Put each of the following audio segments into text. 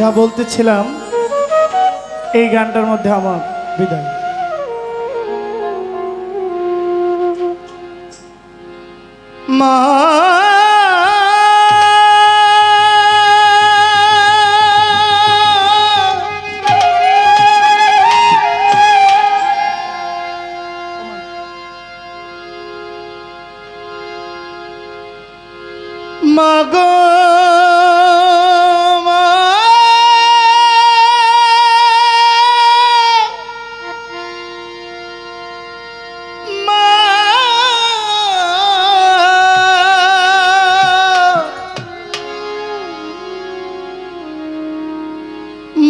যা বলতেছিলাম এই গানটার মধ্যে আমার বিদায়। মা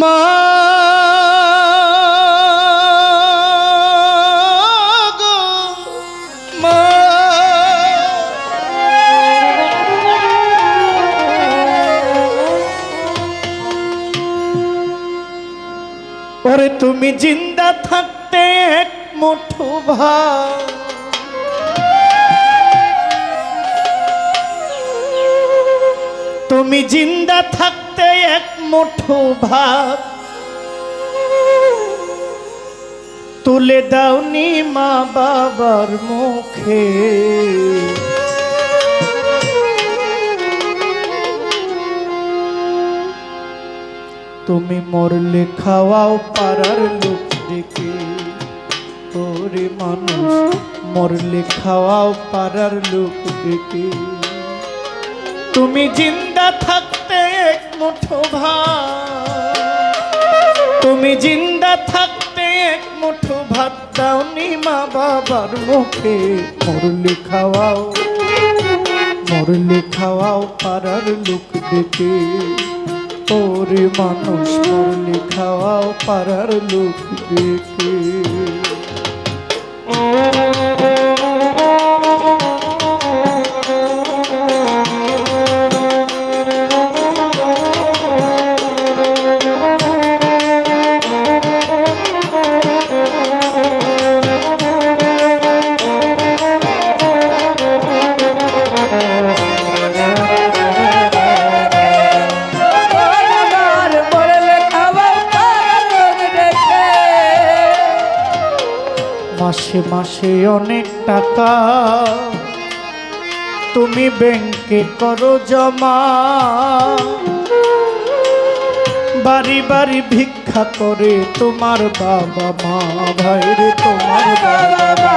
মা। ওরে তুমি জিন্দা থাকতে এক মুঠো ভাত। তুমি জিন্দা এক মুঠো ভাব তুলে দাওনি মা বাবার মুখে। তুমি মরলে খাওয়াও পাড়ার লোক দেখে ওরে মানুষ, মরলে খাওয়াও পাড়ার লোক দেখে তুমি জিন্দা এক মুঠো ভাত তুমি জিন্দা থাকতে এক মুঠো ভাত দাওনি মা বাবার মুখে। মরলে খাওয়াও মরলে খাওয়াও পাড়ার লোক দেখে ওরে মানুষ, মরলে খাওয়াও পাড়ার লোক দেখে মাসে অনেক টাকা। তুমি ব্যাংকে করো জমা। বাড়ি বাড়ি ভিক্ষা করে তোমার বাবা মা। ভাই, ওরে তোমার বাবা।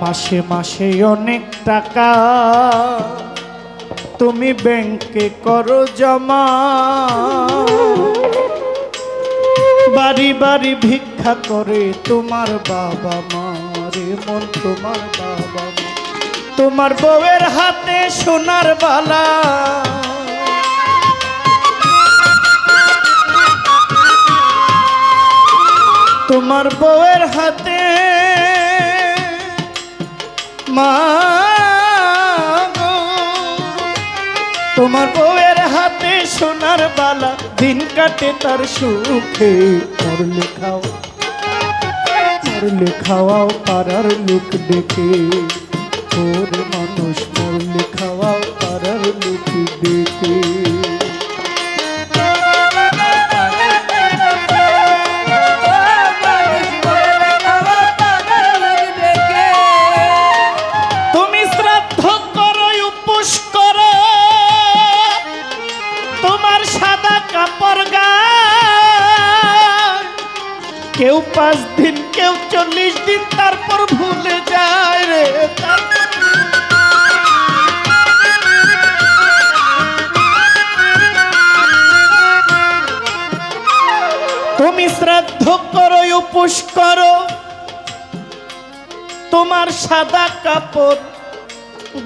মাসে মাসে অনেক টাকা। তুমি ব্যাংকে করো জমা। বাড়ি বাড়ি ভিক্ষা করে তোমার বাবা মা রে মন তোমার বাবা মা। তোমার বউয়ের হাতে সোনার বালা। তোমার বউয়ের হাতে মা তোমার বউয়ের হাতে সোনার বালা। দিন কাটে তার সুখে মরলে লেখাও মরলে লেখাও পাড়ার লোক ডেকে তোর মানুষ মরলে লেখাও পাড়ার লোক ডেকে তোমার সাদা কাপড় গায় কেউ পাঁচ দিন, কেউ চল্লিশ দিন, তারপর ভুলে যায় রে তুমি শ্রাদ্ধ করো উপোস করো। তোমার সাদা কাপড়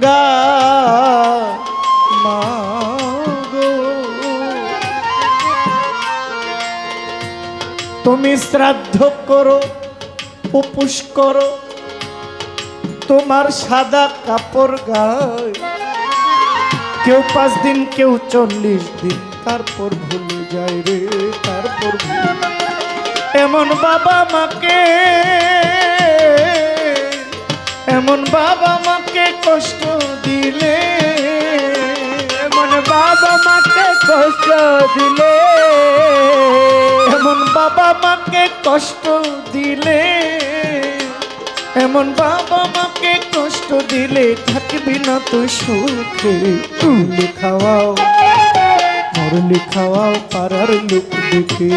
গা মা তুমি শ্রাদ্ধ করো উপোস করো, তোমার সাদা কাপড় গায়। কেউ পাঁচ দিন, কেউ চল্লিশ দিন, তারপর ভুলে যায় রে, তারপর এমন বাবা মাকে, এমন বাবা মাকে কষ্ট দিলে কষ্ট দিলে, এমন বাবা মাকে কষ্ট দিলে, এমন বাবা মাকে কষ্ট দিলে, থাকবি না তুই সুখে। তুলি খাওয়াও মরলি খাওয়াও পাড়ার লোক দেখে।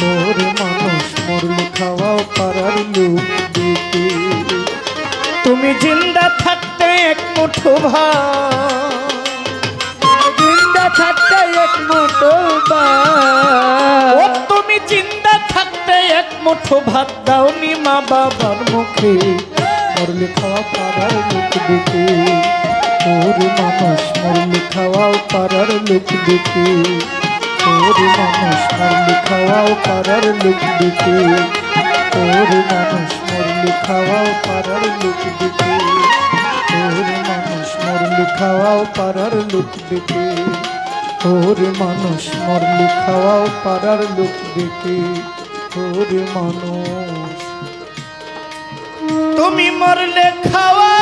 তোর মানুষ মরলি খাওয়াও পাড়ার লোক দেখে। তুমি জিন্দা থাকতে এক মুঠো থাকতে এক মুঠো ও, তুমি জিন্দা থাকতে এক মুঠো ভাত দাওনি মা বাবার মুখে। মরলে খাওয়া পাড়ার লোক দেখে। তোর মানুষ, মরলে খাওয়াও পাড়ার লোক দেখে। তোর মানুষ, মরলে খাওয়াও পাড়ার লোক দেখে। তোর মানুষ, মরলে খাওয়াও পাড়ার লোক দেখে। তোর মানুষ, মরলে খাওয়াও পাড়ার লোক দেখে। তোর মানুষ মরলে খাওয়াও পাড়ার লোক দেখে তোর মানুষ। তুমি মরলে খাওয়া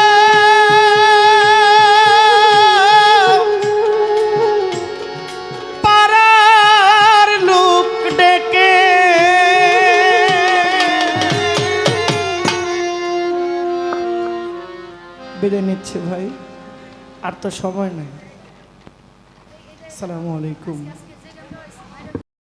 বিদায় নিচ্ছে ভাই। আর তো সময় নেই। asalaamaaleykum